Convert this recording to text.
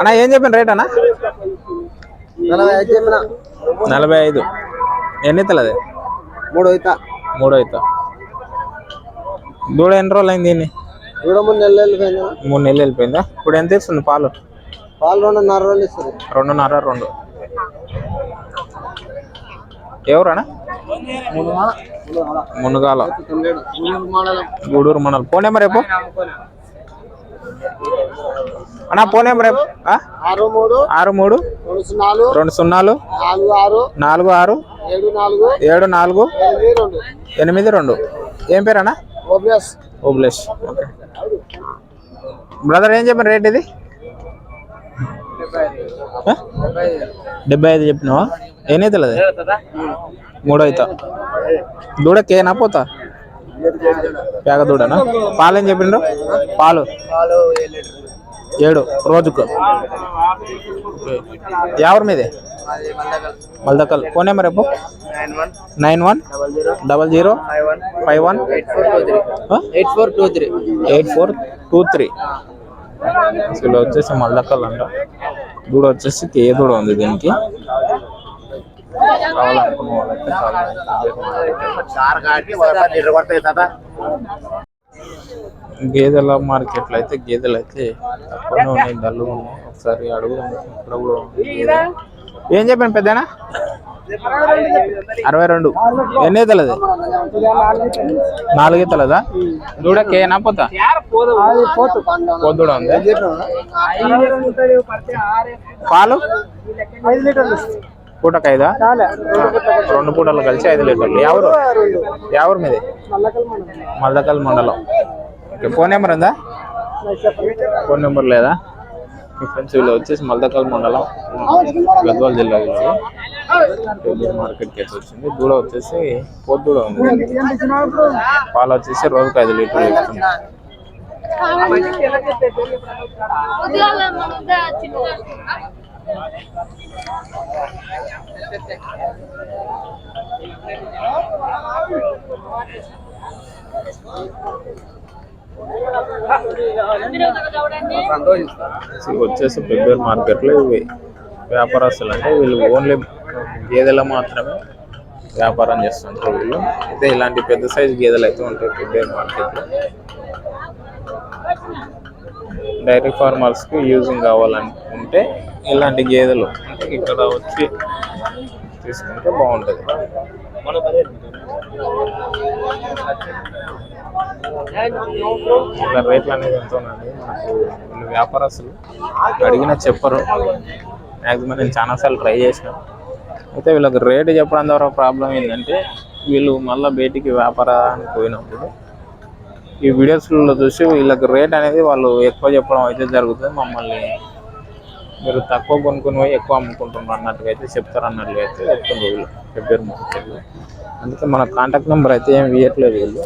అన్న ఏం చెప్పిన రేట్ అన్న? నలభై ఐదు ఎన్ని ఇతలది మూడు అవుతా మూడో ఇత దూడ ఎన్ని రోజులు అయింది దీన్ని? ముందు నెలలు వెళ్ళిపోయింది. మూడు నెలలు వెళ్ళిపోయిందా? ఇప్పుడు ఎంత ఇస్తుంది పాలు? పాలు రెండున్నర రోజులు ఇస్తుంది. రెండున్నర రెండు. ఎవరన్నా? మూడు మూడు మునుగాల. మూడు గూడూరు మండలం ఫోన్ నెంబర్ రేపు అన్నా ఫోన్ నెంబర్? ఆరు మూడు ఆరు మూడు రెండు సున్నాలు రెండు సున్నాలు నాలుగు ఆరు నాలుగు ఆరు ఏడు నాలుగు ఏడు నాలుగు ఎనిమిది రెండు ఏం పేరు అన్న? ఓకే. బ్రదర్ ఏం చెప్పిన రేట్ ఇది? డెబ్బై ఐదు చెప్పినావా? అది? మూడు అవుతా దూడకేనా పోతా? పేగ దూడనా పాలు ఏం చెప్పిండ్రు? పాలు. పాలు ఏడు. రోజుకు. ఎవరి మీదే? మల్దకల్. ఫోన్ నెంబర్ రేపు nine one double zero five one five one eight four two three. Eight four two three. Eight four two three అసలు వచ్చేసి మల్దకల్ అంట. దూడ వచ్చేసి కే దూడ ఉంది దీనికి. కావాలనుకున్న వాళ్ళైతే గేదెల మార్కెట్లో అయితే గేదెలు అయితే తక్కువనే ఉన్నాయి డల్లు ఉన్నాయి. ఒకసారి అడుగు ఇక్కడ కూడా. ఏం చెప్పాను పెద్దనా? అరవై రెండు. ఎన్ని అవుతుంది నాలుగు అవుతుందా దూడ కేనా పోతా? పొద్దుడ ఉంది? పాలు? ఐదు లీటర్లు. పూటకు ఐదా రెండు పూటలు కలిసి ఐదు లీటర్లు. ఎవరు ఎవరు మీది? మల్దకల్ మండలం. ఓకే ఫోన్ నెంబర్ ఉందా? ఫోన్ నెంబర్ లేదా? మీ ఫ్రెండ్స్ వీళ్ళు వచ్చేసి మల్దకల్ మండలం గద్వాల జిల్లా వీళ్ళు మార్కెట్కి అయితే వచ్చింది. దూడ వచ్చేసి పొద్దుడ ఉంది. పాలు వచ్చేసి రోజుకు ఐదు లీటర్లు ఇస్తుంది. వచ్చేసి పెబ్బేరు మార్కెట్లో ఇవి వ్యాపారస్తులు అంటే వీళ్ళు ఓన్లీ గేదెలు మాత్రమే వ్యాపారం చేస్తుంటారు వీళ్ళు. అయితే ఇలాంటి పెద్ద సైజు గేదెలు అయితే ఉంటాయి పెబ్బేరు మార్కెట్లో. డైరీ ఫార్మర్స్కి యూజింగ్ కావాలనుకుంటే ఇలాంటి గేదెలు ఇక్కడ వచ్చి తీసుకుంటే బాగుంటుంది. ఇలా రేట్లు అనేది ఎంత ఉందండి మనకు వీళ్ళు వ్యాపారస్తులు అడిగినా చెప్పరు. మ్యాక్సిమం నేను చాలాసార్లు ట్రై చేసిన. అయితే వీళ్ళకి రేటు చెప్పడం ద్వారా ప్రాబ్లం ఏంటంటే వీళ్ళు మళ్ళీ బయటికి వ్యాపారానికి పోయినప్పుడు ఈ వీడియోస్లో చూసి వీళ్ళకి రేట్ అనేది వాళ్ళు ఎక్కువ చెప్పడం అయితే జరుగుతుంది. మమ్మల్ని మీరు తక్కువ కొనుక్కుని పోయి ఎక్కువ అమ్ముకుంటున్నారు అన్నట్టుగా అయితే చెప్తారు అన్నట్లుగా అయితే చెప్తుండ్రు వీళ్ళు చెప్పారు మార్కెట్లో అందుకే మన కాంటాక్ట్ నెంబర్ అయితే ఏం ఇవ్వట్లేదు వీళ్ళు.